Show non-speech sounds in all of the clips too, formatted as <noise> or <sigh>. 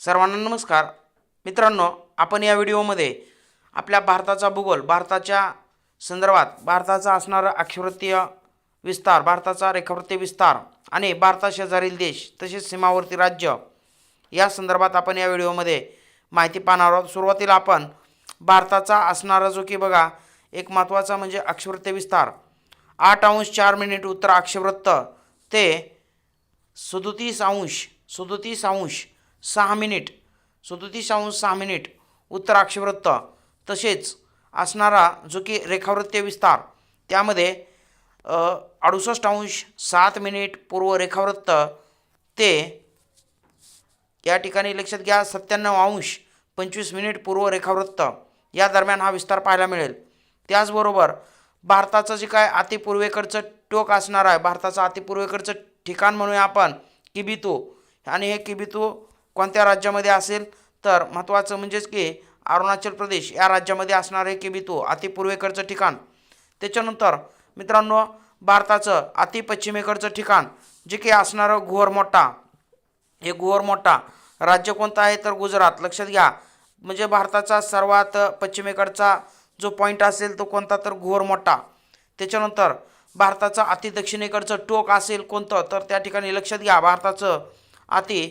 सर्वांना नमस्कार. मित्रांनो आपण या व्हिडिओमध्ये आपल्या भारताचा भूगोल भारताच्या संदर्भात भारताचा असणारा अक्षवृत्तीय विस्तार भारताचा रेखावृत्तीय विस्तार आणि भारताशेजारील देश तसेच सीमावर्ती राज्य या संदर्भात आपण या व्हिडिओमध्ये माहिती पाहणार आहोत. सुरुवातीला आपण भारताचा असणारा जो की बघा एक महत्त्वाचा म्हणजे अक्षवृत्तीय विस्तार. आठ अंश चार मिनिट उत्तर अक्षवृत्त ते सदोतीस अंश सदोतीस अंश सहा मिनिट सदोतीस सहा मिनिट उत्तर अक्षवृत्त तसेच असणारा जो की रेखावृत्तीय विस्तार त्यामध्ये अडुसष्ट अंश सात मिनिट पूर्व रेखावृत्त. ते या ठिकाणी लक्षात घ्या सत्त्याण्णव अंश पंचवीस मिनिट पूर्व रेखावृत्त. या दरम्यान हा विस्तार पाहायला मिळेल. त्याचबरोबर भारताचं जे काय अतिपूर्वेकडचं टोक असणार आहे भारताचं अतिपूर्वेकडचं ठिकाण म्हणूया आपण किबितू. आणि हे किबितू कोणत्या राज्यामध्ये असेल? तर महत्त्वाचं म्हणजेच की अरुणाचल प्रदेश या राज्यामध्ये असणारे किबितू अतिपूर्वेकडचं ठिकाण. त्याच्यानंतर मित्रांनो भारताचं अतिपश्चिमेकडचं ठिकाण जे की असणारं घुवर मोठा हे घुवर मोठा राज्य कोणतं आहे? तर गुजरात. लक्षात घ्या म्हणजे भारताचा सर्वात पश्चिमेकडचा जो पॉईंट असेल तो कोणता? तर घुवर मोठा त्याच्यानंतर भारताचा अति दक्षिणेकडचं टोक असेल कोणतं? तर त्या ठिकाणी लक्षात घ्या भारताचं अति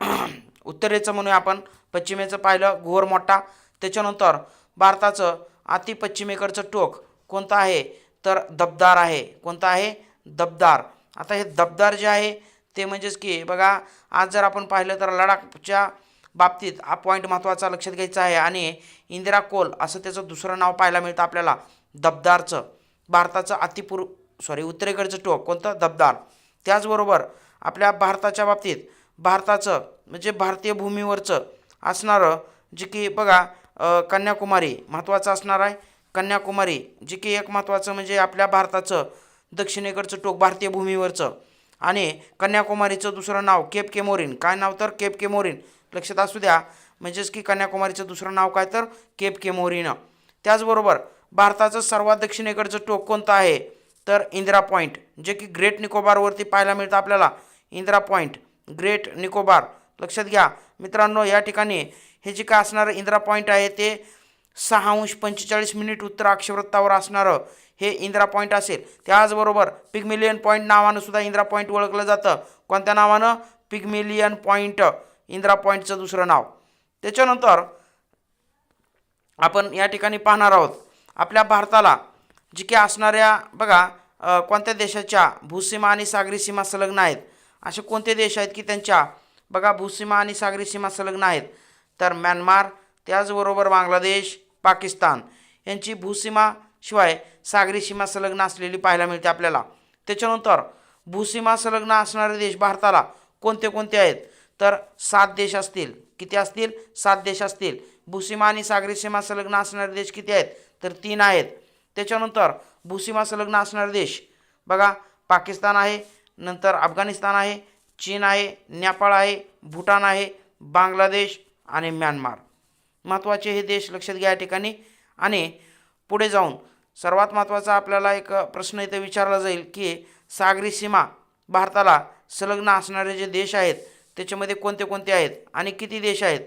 <clears throat> उत्तरेचं म्हणूया आपण पश्चिमेचं पाहिलं घोर मोठा. त्याच्यानंतर भारताचं अति पश्चिमेकडचं टोक कोणतं आहे? तर दबदार आहे. कोणतं आहे? दबदार. आता हे दबदार जे आहे ते म्हणजेच की बघा आज जर आपण पाहिलं तर लडाखच्या बाबतीत हा पॉईंट महत्त्वाचा लक्षात घ्यायचा आहे. आणि इंदिरा कोल असं त्याचं दुसरं नाव पाहायला मिळतं आपल्याला दबदारचं. भारताचं अतिपूर्व सॉरी उत्तरेकडचं टोक कोणतं? दबदार. त्याचबरोबर आपल्या भारताच्या बाबतीत भारताचं म्हणजे भारतीय भूमीवरचं असणारं जे की बघा कन्याकुमारी महत्त्वाचं असणार आहे. कन्याकुमारी जे की एक महत्त्वाचं म्हणजे आपल्या भारताचं दक्षिणेकडचं टोक भारतीय भूमीवरचं. आणि कन्याकुमारीचं दुसरं नाव केप केमोरीन काय नाव तर? केप केमोरीन लक्षात असू द्या. म्हणजेच की कन्याकुमारीचं दुसरं नाव काय तर? केप केमोरीन त्याचबरोबर भारताचं सर्वात दक्षिणेकडचं टोक कोणतं आहे? तर इंदिरा पॉईंट जे की ग्रेट निकोबारवरती पाहायला मिळतं आपल्याला. Indira Point Great Nicobar. लक्षात घ्या मित्रांनो या ठिकाणी हे जे काय असणारं इंदिरा पॉईंट आहे ते सहा अंश पंचेचाळीस मिनिट उत्तर अक्षवृत्तावर असणारं हे इंदिरा पॉईंट असेल. त्याचबरोबर पिगमिलियन पॉईंट नावानं सुद्धा इंदिरा पॉईंट ओळखलं जातं. कोणत्या नावानं? पिगमिलियन पॉईंट इंदिरा पॉईंटचं दुसरं नाव. त्याच्यानंतर आपण या ठिकाणी पाहणार आहोत आपल्या भारताला जी काही असणाऱ्या बघा कोणत्या देशाच्या भूसीमा आणि सागरी सीमा संलग्न आहेत? असे कोणते देश आहेत की त्यांच्या बघा भूसीमा आणि सागरी सीमा संलग्न आहेत. तर म्यानमार त्याचबरोबर बांगलादेश पाकिस्तान यांची भूसीमा शिवाय सागरी सीमा संलग्न असलेली पाहायला मिळते आपल्याला. त्याच्यानंतर भूसीमा संलग्न असणारे देश भारताला कोणते कोणते आहेत? तर सात देश असतील. किती असतील? सात देश असतील. भूसीमा आणि सागरी सीमा संलग्न असणारे देश किती आहेत? तर तीन आहेत. त्याच्यानंतर भूसीमा संलग्न असणारे देश बघा पाकिस्तान आहे नंतर अफगाणिस्तान आहे चीन आहे नेपाळ आहे भूटान आहे बांगलादेश आणि म्यानमार. महत्त्वाचे हे देश लक्षात घ्या या ठिकाणी. आणि पुढे जाऊन सर्वात महत्त्वाचा आपल्याला एक प्रश्न इथे विचारला जाईल की सागरी सीमा भारताला संलग्न असणारे जे देश आहेत त्याच्यामध्ये कोणते कोणते आहेत आणि किती देश आहेत?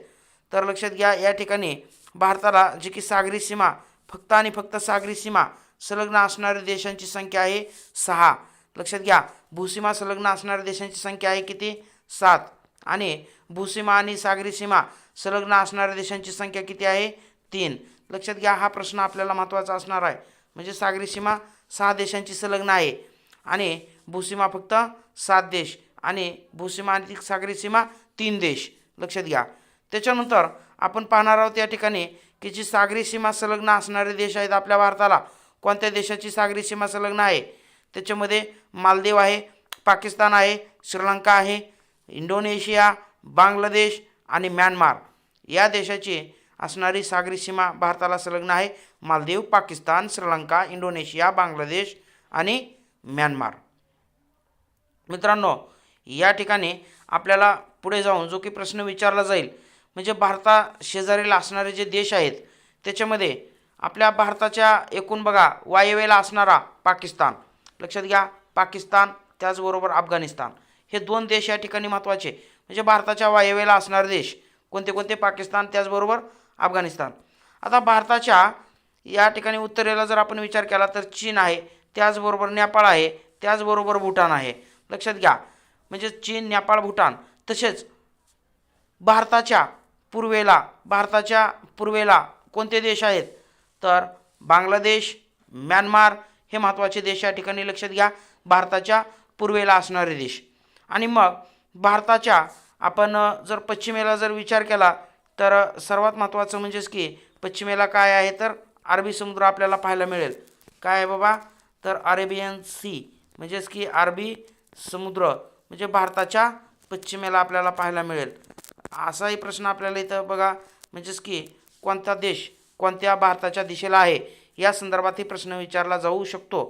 तर लक्षात घ्या या ठिकाणी भारताला जी की सागरी सीमा फक्त आणि फक्त सागरी सीमा संलग्न असणाऱ्या देशांची संख्या आहे सहा. लक्षात घ्या भूसीमा संलग्न असणाऱ्या देशांची संख्या आहे किती? सात. आणि भूसीमा आणि सागरी सीमा संलग्न असणाऱ्या देशांची संख्या किती आहे? तीन. लक्षात घ्या हा प्रश्न आपल्याला महत्त्वाचा असणार आहे. म्हणजे सागरी सीमा सहा देशांची संलग्न आहे. आणि भूसीमा फक्त सात देश. आणि भूसीमा आणि सागरी सीमा तीन देश. लक्षात घ्या. त्याच्यानंतर आपण पाहणार आहोत या ठिकाणी की जी सागरी सीमा संलग्न असणारे देश आहेत आपल्या भारताला कोणत्या देशाची सागरी सीमा संलग्न आहे? त्याच्यामध्ये मालदीव आहे पाकिस्तान आहे श्रीलंका आहे इंडोनेशिया बांगलादेश आणि म्यानमार. या देशाची असणारी सागरी सीमा भारताला संलग्न आहे. मालदीव पाकिस्तान श्रीलंका इंडोनेशिया बांगलादेश आणि म्यानमार. मित्रांनो या ठिकाणी आपल्याला पुढे जाऊन जो की प्रश्न विचारला जाईल म्हणजे भारता शेजारीला असणारे जे देश आहेत त्याच्यामध्ये आपल्या भारताच्या एकूण बघा वायव्येला असणारा पाकिस्तान. लक्षात घ्या पाकिस्तान त्याचबरोबर अफगाणिस्तान. हे दोन देश या ठिकाणी महत्त्वाचे म्हणजे भारताच्या वायव्येला असणारे देश कोणते कोणते? पाकिस्तान त्याचबरोबर अफगाणिस्तान. आता भारताच्या या ठिकाणी उत्तरेला जर आपण विचार केला तर चीन आहे त्याचबरोबर नेपाळ आहे त्याचबरोबर भूटान आहे. लक्षात घ्या. म्हणजे चीन नेपाळ भूटान तसेच भारताच्या पूर्वेला भारताच्या पूर्वेला कोणते देश आहेत? तर बांगलादेश म्यानमार हे महत्त्वाचे देश या ठिकाणी लक्षात घ्या. भारताच्या पूर्वेला असणारे देश. आणि मग भारताच्या आपण जर पश्चिमेला जर विचार केला तर सर्वात महत्त्वाचं म्हणजेच की पश्चिमेला काय आहे तर अरबी समुद्र आपल्याला पाहायला मिळेल. काय आहे बाबा? तर अरेबियन सी म्हणजेच की अरबी समुद्र म्हणजे भारताच्या पश्चिमेला आपल्याला पाहायला मिळेल. असाही प्रश्न आपल्याला इथं बघा. म्हणजेच की कोणता देश कोणत्या भारताच्या दिशेला आहे? या संदर्भातही प्रश्न विचारला जाऊ शकतो.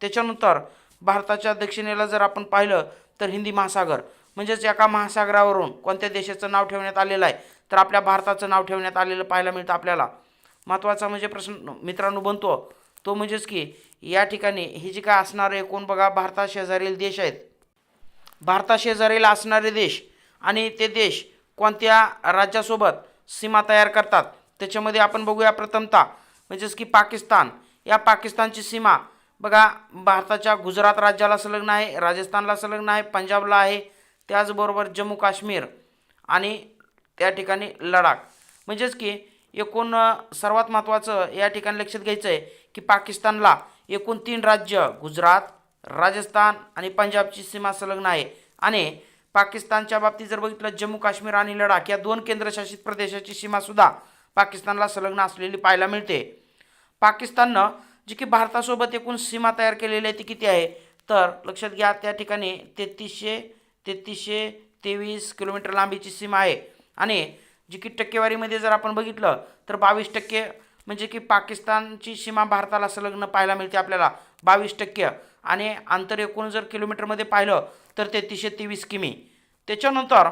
त्याच्यानंतर भारताच्या दक्षिणेला जर आपण पाहिलं तर हिंदी महासागर म्हणजेच एका महासागरावरून कोणत्या देशाचं नाव ठेवण्यात आलेलं आहे? तर आपल्या भारताचं नाव ठेवण्यात आलेलं पाहायला मिळतं आपल्याला. महत्त्वाचा म्हणजे प्रश्न मित्रांनो बनतो. तो म्हणजेच की या ठिकाणी हे जी काय असणारे एकूण बघा भारता शेजारील देश आहेत. भारताशेजारील असणारे देश आणि ते देश कोणत्या राज्यासोबत सीमा तयार करतात त्याच्यामध्ये आपण बघूया प्रथमता म्हणजेच की पाकिस्तान या पाकिस्तानची सीमा बघा भारताच्या गुजरात राज्याला संलग्न आहे राजस्थानला संलग्न आहे पंजाबला आहे त्याचबरोबर जम्मू काश्मीर आणि त्या ठिकाणी लडाख. म्हणजेच की एकूण सर्वात महत्त्वाचं या ठिकाणी लक्षात घ्यायचं आहे की पाकिस्तानला एकूण तीन राज्य गुजरात राजस्थान आणि पंजाबची सीमा संलग्न आहे. आणि पाकिस्तानच्या बाबतीत जर बघितलं जम्मू काश्मीर आणि लडाख या दोन केंद्रशासित प्रदेशाची सीमासुद्धा पाकिस्तानला संलग्न असलेली पाहायला मिळते. पाकिस्ताननं जी की भारतासोबत एकूण सीमा तयार केलेली आहे ती किती आहे? तर लक्षात घ्या त्या ठिकाणी तेहतीसशे तेहतीसशे तेवीस किलोमीटर लांबीची सीमा आहे. आणि जी की टक्केवारीमध्ये जर आपण बघितलं तर बावीस टक्के म्हणजे की पाकिस्तानची सीमा भारताला संलग्न पाहायला मिळते आपल्याला. बावीस टक्के. आणि आंतर एकूण जर किलोमीटरमध्ये पाहिलं तर तेहतीसशे तेवीस किमी. त्याच्यानंतर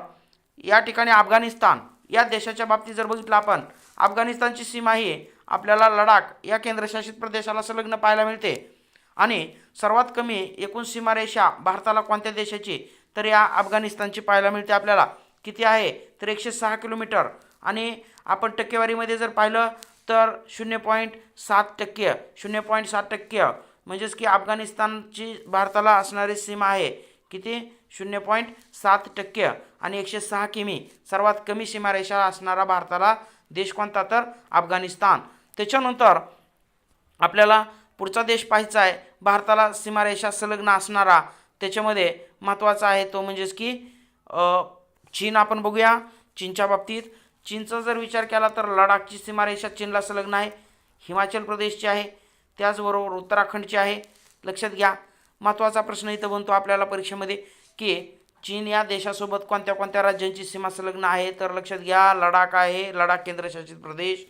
या ठिकाणी अफगाणिस्तान या देशाच्या बाबतीत जर बघितलं आपण अफगाणिस्तानची सीमा ही आपल्याला लडाख या केंद्रशासित प्रदेशाला संलग्न पाहायला मिळते. आणि सर्वात कमी एकूण सीमारेषा भारताला कोणत्या देशाची? तर या अफगाणिस्तानची पाहायला मिळते आपल्याला. किती आहे? तर एकशे सहा किलोमीटर. आणि आपण टक्केवारीमध्ये जर पाहिलं तर शून्य पॉईंट सात टक्के शून्य पॉईंट सात टक्के. म्हणजेच की अफगाणिस्तानची भारताला असणारी सीमा आहे. किती? शून्य पॉईंट सात टक्के. आणि एकशे सहा किमी सर्वात कमी सीमारेषा असणारा भारताला देश कोणता तर अफगाणिस्तान. त्याच्यानंतर आपल्याला पुढचा देश पाहायचा आहे. भारताला सीमारेषा संलग्न असणारा त्याच्यामध्ये महत्त्वाचा आहे तो म्हणजेच की चीन आपण बघूया. चीनच्या बाबतीत चीनचा जर विचार केला तर लडाखची सीमारेषा चीनला संलग्न आहे. हिमाचल प्रदेशची आहे. त्याचबरोबर उत्तराखंडची आहे. लक्षात घ्या. महत्त्वाचा प्रश्न इथं बनतो आपल्याला परीक्षेमध्ये की चीन या देशासोबत कोणत्या कोणत्या राज्यांची सीमा संलग्न आहे? तर लक्षात घ्या लडाख आहे लडाख केंद्रशासित प्रदेश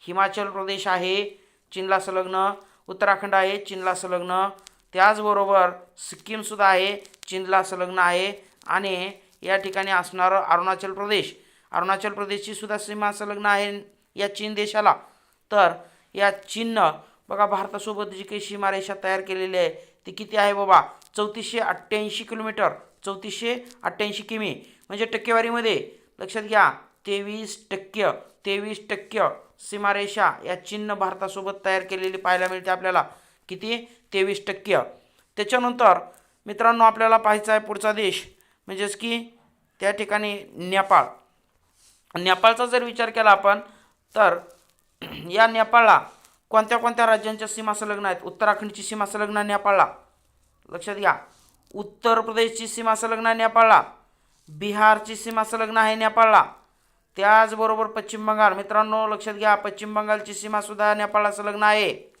हिमाचल प्रदेश आहे चीनला संलग्न. उत्तराखंड आहे चीनला संलग्न. त्याचबरोबर सिक्कीमसुद्धा आहे चीनला संलग्न आहे. आणि या ठिकाणी असणारं अरुणाचल प्रदेश. अरुणाचल प्रदेशची सुद्धा सीमा संलग्न आहे या चीन देशाला. तर या चीननं बघा भारतासोबत जी काही सीमारेषा तयार केलेली आहे ती किती आहे बाबा? चौतीसशे अठ्ठ्याऐंशी किलोमीटर. चौतीसशे अठ्ठ्याऐंशी किमी. म्हणजे टक्केवारीमध्ये लक्षात घ्या तेवीस टक्के तेवीस टक्के सीमारेषा या चिन्ह भारतासोबत तयार केलेली पाहायला मिळते आपल्याला. किती? तेवीस टक्के. त्याच्यानंतर मित्रांनो आपल्याला पाहायचा आहे पुढचा देश म्हणजेच की त्या ठिकाणी नेपाळ. नेपाळचा जर विचार केला आपण तर <clears throat> या नेपाळला कोणत्या कोणत्या राज्यांच्या सीमा संलग्न आहेत? उत्तराखंडची सीमा संलग्न नेपाळला. लक्षात घ्या. उत्तर प्रदेशची सीमा संलग्न आहे नेपाळला. बिहारची सीमा संलग्न आहे नेपाळला. त्याचबरोबर पश्चिम बंगाल. मित्रांनो लक्षात घ्या पश्चिम बंगालची सीमासुद्धा नेपाळला संलग्न आहे.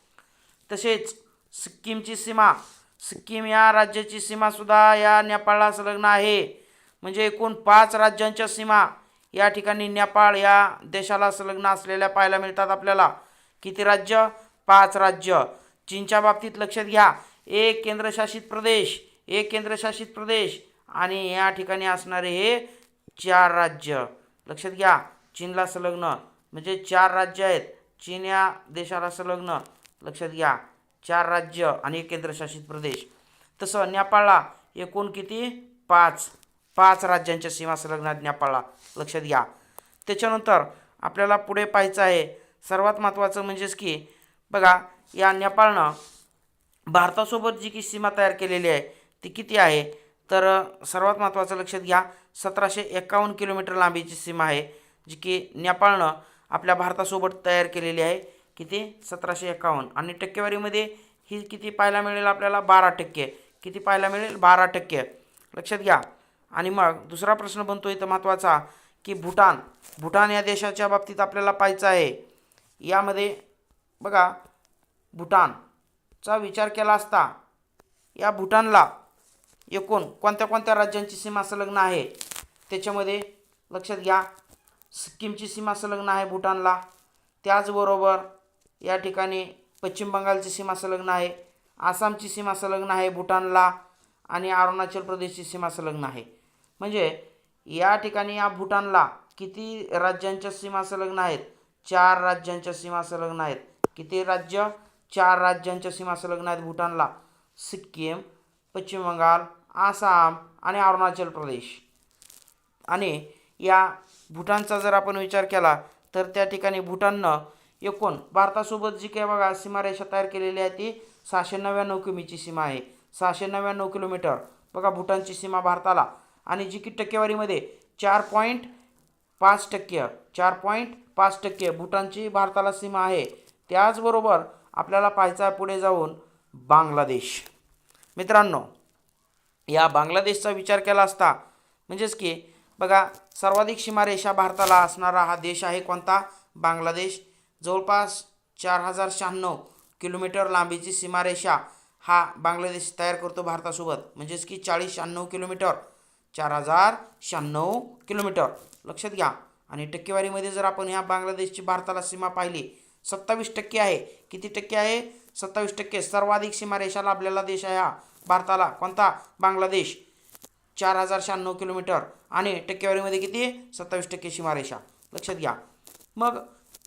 तसेच सिक्कीमची सीमा सिक्कीम या राज्याची सीमासुद्धा या नेपाळला संलग्न आहे. म्हणजे एकूण पाच राज्यांच्या सीमा या ठिकाणी नेपाळ या देशाला संलग्न असलेल्या पाहायला मिळतात आपल्याला. किती राज्य? पाच राज्य. चीनच्या बाबतीत लक्षात घ्या. एक केंद्रशासित प्रदेश एक केंद्रशासित प्रदेश आणि या ठिकाणी असणारे हे चार राज्य. लक्षात घ्या चीनला संलग्न म्हणजे चार राज्य आहेत. चीन या देशाला संलग्न लक्षात घ्या. चार राज्य आणि एक केंद्रशासित प्रदेश. तसं नेपाळला एकूण किती? पाच. पाच राज्यांच्या सीमा संलग्न आहेत नेपाळला लक्षात घ्या. त्याच्यानंतर आपल्याला पुढे पाहायचं आहे सर्वात महत्त्वाचं म्हणजेच की बघा या नेपाळनं भारतासोबत जी की सीमा तयार केलेली आहे ती किती आहे? तर सर्वात महत्त्वाचं लक्षात घ्या सतराशे एकावन्न किलोमीटर लांबीची सीमा आहे जी की नेपाळनं आपल्या भारतासोबत तयार केलेली आहे. किती? सतराशे एकावन्न. आणि टक्केवारीमध्ये ही किती पाहायला मिळेल आपल्याला? बारा टक्के. किती पाहायला मिळेल? बारा टक्के. लक्षात घ्या. आणि मग दुसरा प्रश्न बनतो इथं महत्त्वाचा की भूटान भूटान या देशाच्या बाबतीत आपल्याला पाहायचं आहे. यामध्ये बघा भूटानचा विचार केला असता या भूटानला एकूण कोणत्या कोणत्या राज्यांची सीमा संलग्न आहे? त्याच्यामध्ये लक्षात घ्या. सिक्कीमची सीमा संलग्न आहे भूटानला. त्याचबरोबर या ठिकाणी पश्चिम बंगालची सीमा संलग्न आहे. आसामची सीमा संलग्न आहे भूटानला आणि अरुणाचल प्रदेशची सीमा संलग्न आहे. म्हणजे या ठिकाणी या भूटानला किती राज्यांच्या सीमा संलग्न आहेत? चार राज्यांच्या सीमा संलग्न आहेत. किती राज्य? चार राज्यांच्या सीमा संलग्न आहेत भूटानला. सिक्कीम पश्चिम बंगाल आसाम आणि अरुणाचल प्रदेश. आणि या भूटानचा जर आपण विचार केला तर त्या ठिकाणी भूटाननं एकूण भारतासोबत जी काही बघा सीमारेषा तयार केलेली आहे ती सहाशे नव्याण्णव किमीची सीमा आहे. सहाशे नव्याण्णव किलोमीटर. बघा भूटानची सीमा भारताला. आणि जी की टक्केवारीमध्ये चार पॉईंट पाच टक्के चार पॉईंट पाच टक्के भूटानची भारताला सीमा आहे. त्याचबरोबर आपल्याला पाहायचा आहे पुढे जाऊन बांगलादेश. मित्रांनो या बांगलादेशचा विचार केला असता. म्हणजेच की बघा सर्वाधिक सीमारेषा भारताला असणारा हा देश आहे कोणता? बांगलादेश. जवळपास चार हजार शहाण्णव किलोमीटर लांबीची सीमारेषा हा बांगलादेश तयार करतो भारतासोबत. म्हणजेच की चाळीस शहाण्णव किलोमीटर. चार हजार शहाण्णव किलोमीटर. लक्षात घ्या. आणि टक्केवारीमध्ये जर आपण ह्या बांगलादेशची भारताला सीमा पाहिली सत्तावीस टक्के आहे. किती टक्के आहे? सत्तावीस टक्के. सर्वाधिक सीमारेषा लाभलेला देश आहे हा. भारताला कोणता? बांगलादेश. चार हजार शहाण्णव किलोमीटर. आणि टक्केवारीमध्ये किती? सत्तावीस टक्के सीमारेषा. लक्षात घ्या. मग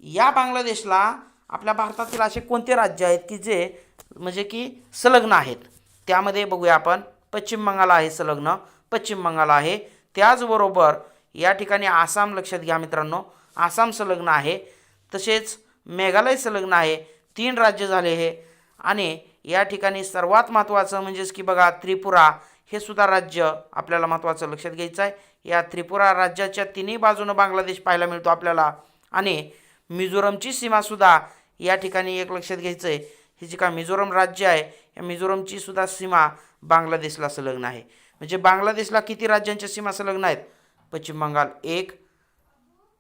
या बांगलादेशला आपल्या भारतातील असे कोणते राज्य आहेत की जे म्हणजे की संलग्न आहेत? त्यामध्ये बघूया आपण. पश्चिम बंगाल आहे संलग्न. पश्चिम बंगाल आहे. त्याचबरोबर या ठिकाणी आसाम लक्षात घ्या मित्रांनो. आसाम संलग्न आहे. तसेच मेघालय संलग्न आहे. तीन राज्य झाले हे. आणि या ठिकाणी सर्वात महत्त्वाचं म्हणजेच की बघा त्रिपुरा हे सुद्धा राज्य आपल्याला महत्त्वाचं लक्षात घ्यायचं आहे या त्रिपुरा राज्याच्या तिन्ही बाजूनं बांगलादेश पाहायला मिळतो आपल्याला. आणि मिझोरमची सीमासुद्धा या ठिकाणी एक लक्षात घ्यायचं आहे हे जे का मिझोरम राज्य आहे या मिझोरमची सुद्धा सीमा बांगलादेशला संलग्न आहे. म्हणजे बांगलादेशला किती राज्यांच्या सीमा संलग्न आहेत? पश्चिम बंगाल एक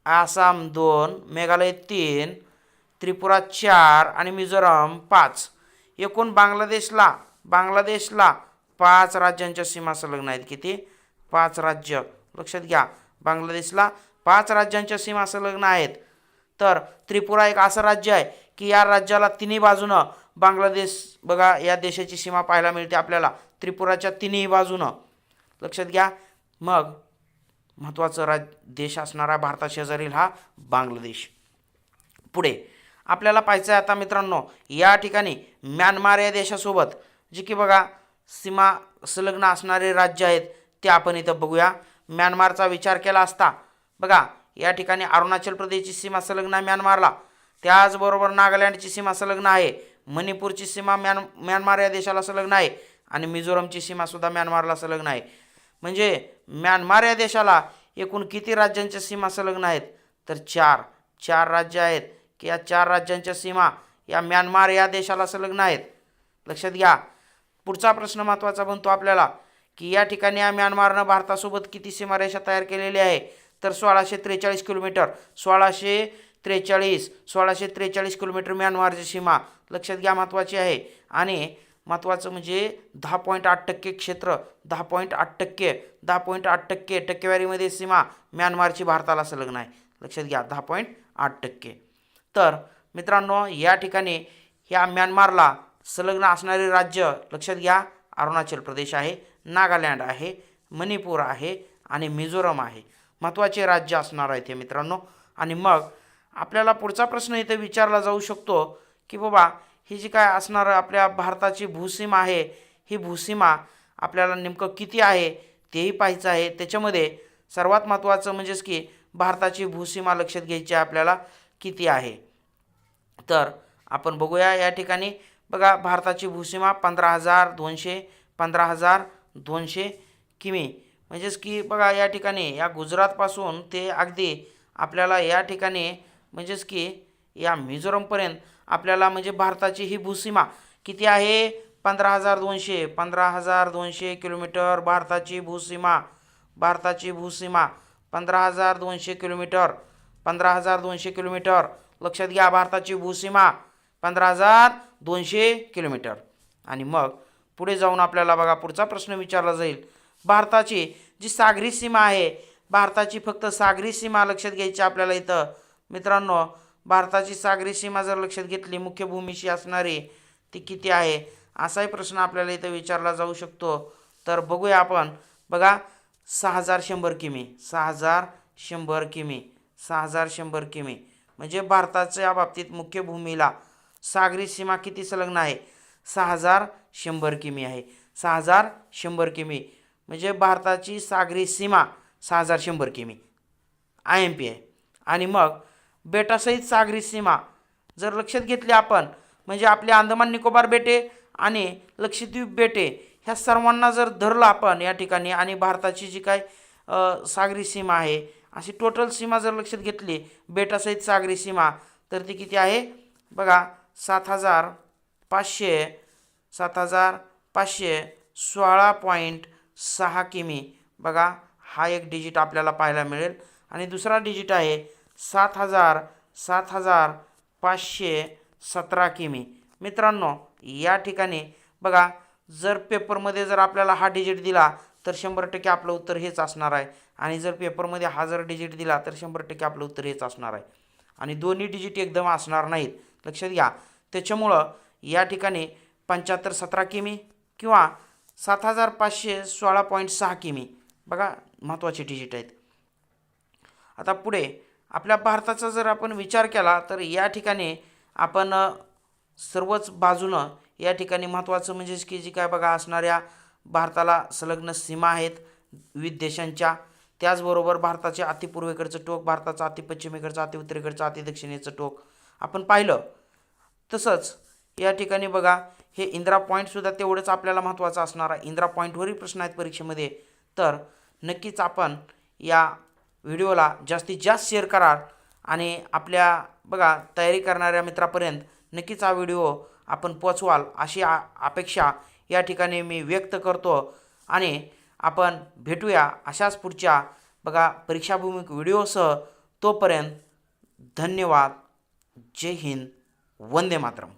आसाम दोन मेघालय तीन त्रिपुरा चार आणि मिझोरम पाच. एकूण बांगलादेशला बांगलादेशला पाच राज्यांच्या सीमा संलग्न आहेत. किती? पाच राज्य. लक्षात घ्या बांगलादेशला पाच राज्यांच्या सीमा संलग्न आहेत. तर त्रिपुरा एक असं राज्य आहे की या राज्याला तिन्ही बाजूनं बांगलादेश बघा या देशाची सीमा पाहायला मिळते आपल्याला. त्रिपुराच्या तिन्ही बाजूनं. लक्षात घ्या. मग महत्त्वाचं राज देश असणारा भारताशेजारील हा बांगलादेश. पुढे आपल्याला पाहायचं आहे आता मित्रांनो या ठिकाणी म्यानमार या देशासोबत जे की बघा सीमा संलग्न असणारे राज्य आहेत ते आपण इथं बघूया. म्यानमारचा विचार केला असता बघा या ठिकाणी अरुणाचल प्रदेशची सीमा संलग्न आहे म्यानमारला. त्याचबरोबर नागालँडची सीमा संलग्न आहे मणिपूरची सीमा म्यान म्यानमार या देशाला संलग्न आहे आणि मिझोरमची सीमासुद्धा म्यानमारला संलग्न आहे. म्हणजे म्यानमार या देशाला एकूण किती राज्यांच्या सीमा संलग्न आहेत? तर चार चार राज्य आहेत. की या चार राज्यांच्या सीमा या म्यानमार या देशाला संलग्न आहेत. लक्षात घ्या पुढचा प्रश्न महत्त्वाचा बनतो आपल्याला की या ठिकाणी या म्यानमारनं भारतासोबत किती सीमारेषा तयार केलेली आहे? तर सोळाशे त्रेचाळीस किलोमीटर सोळाशे त्रेचाळीस सोळाशे त्रेचाळीस किलोमीटर म्यानमारची सीमा लक्षात घ्या महत्त्वाची आहे. आणि महत्त्वाचं म्हणजे दहा पॉईंट आठ टक्के क्षेत्र दहा पॉईंट आठ टक्के दहा पॉईंट आठ टक्के टक्केवारीमध्ये सीमा म्यानमारची भारताला संलग्न आहे. लक्षात घ्या दहा पॉईंट आठ टक्के. तर मित्रांनो या ठिकाणी ह्या म्यानमारला संलग्न असणारे राज्य लक्षात घ्या. अरुणाचल प्रदेश आहे नागालँड आहे मणिपूर आहे आणि मिझोरम आहे. महत्त्वाचे राज्य असणार आहे ते मित्रांनो. आणि मग आपल्याला पुढचा प्रश्न इथे विचारला जाऊ शकतो की बाबा ही जी काय असणार आपल्या भारताची भूसीमा आहे ही भूसीमा आपल्याला नेमकं किती आहे तेही पाहायचं आहे. त्याच्यामध्ये सर्वात महत्त्वाचं म्हणजेच की भारताची भूसीमा लक्षात घ्यायची आहे आपल्याला. किती आहे? तर आपण बघूया या ठिकाणी. बघा भारताची भूसीमा पंधरा हजार दोनशे पंधरा हजार दोनशे किमी. म्हणजेच की बघा या ठिकाणी या गुजरातपासून ते अगदी आपल्याला या ठिकाणी म्हणजेच की या मिझोरमपर्यंत आपल्याला म्हणजे भारताची ही भूसीमा किती आहे? पंधरा हजार दोनशे पंधरा हजार दोनशे किलोमीटर भारताची भूसीमा भारताची भूसीमा पंधरा हजार दोनशे किलोमीटर. पंधरा हजार दोनशे किलोमीटर. लक्षात घ्या भारताची भूसीमा पंधरा हजार दोनशे किलोमीटर. आणि मग पुढे जाऊन आपल्याला बघा पुढचा प्रश्न विचारला जाईल. भारताची जी सागरी सीमा आहे भारताची फक्त सागरी सीमा लक्षात घ्यायची आपल्याला इथं. मित्रांनो भारताची सागरी सीमा जर लक्षात घेतली मुख्य भूमीशी असणारी ती किती आहे? असाही प्रश्न आपल्याला इथं विचारला जाऊ शकतो. तर बघूया आपण. बघा सहा हजार शंभर किमी. सहा हजार शंभर किमी. सहा हजार शंभर किमी. म्हणजे भारताच्या बाबतीत मुख्य भूमीला सागरी सीमा किती संलग्न आहे? सहा हजार शंभर किमी आहे. सहा हजार शंभर किमी. म्हणजे भारताची सागरी सीमा सहा हजार शंभर किमी. आय एम पी आहे. आणि मग बेटासहित सागरी सीमा जर लक्षात घेतली आपण म्हणजे आपले अंदमान निकोबार बेटे आणि लक्षद्वीप बेटे ह्या सर्वांना जर धरलं आपण या ठिकाणी आणि भारताची जी काय सागरी सीमा आहे अशी टोटल सीमा जर लक्षात घेतली बेटासहित सागरी सीमा तर ती किती आहे? बघा सात हजार पाचशे सात हजार पाचशे सोळा पॉईंट सहा किमी. बघा हा एक डिजिट आपल्याला पाहायला मिळेल. आणि दुसरा डिजिट आहे सात हजार सात हजार पाचशे सतरा किमी. मित्रांनो या ठिकाणी बघा जर पेपरमध्ये जर आपल्याला हा डिजिट दिला तर शंभर टक्के आपलं उत्तर हेच असणार आहे. आणि जर पेपरमध्ये हा जर डिजिट दिला तर शंभर टक्के आपलं उत्तर हेच असणार आहे. आणि दोन्ही डिजिट एकदम असणार नाहीत. लक्षात घ्या. त्याच्यामुळं या ठिकाणी पंच्याहत्तर सतरा किमी किंवा सात हजार पाचशे सोळा पॉईंट सहा किमी. बघा महत्त्वाचे डिजिट आहेत. आता पुढे आपल्या भारताचा जर आपण विचार केला तर या ठिकाणी आपण सर्वच बाजूनं या ठिकाणी महत्त्वाचं म्हणजेच की जी काय बघा असणाऱ्या भारताला संलग्न सीमा आहेत विविध देशांच्या. त्याचबरोबर भारताचे अतिपूर्वेकडचं टोक भारताचं अतिपश्चिमेकडचं अति दक्षिणेचं टोक. आपण पाहिलं. तसंच या ठिकाणी बघा हे इंदिरा पॉईंटसुद्धा तेवढंच आपल्याला महत्त्वाचं असणार आहे. इंदिरा पॉईंटवरही प्रश्न आहेत परीक्षेमध्ये. तर नक्कीच आपण या व्हिडिओला जास्तीत जास्त शेअर करा आणि आपल्या बघा तयारी करणाऱ्या मित्रापर्यंत नक्कीच हा व्हिडिओ आपण पोचवाल अशी आ अपेक्षा या ठिकाणी मी व्यक्त करतो. आणि आपण भेटूया अशाच पुढच्या बघा परीक्षाभूमिक व्हिडिओसह. तोपर्यंत धन्यवाद. जय हिंद. वंदे मातरम.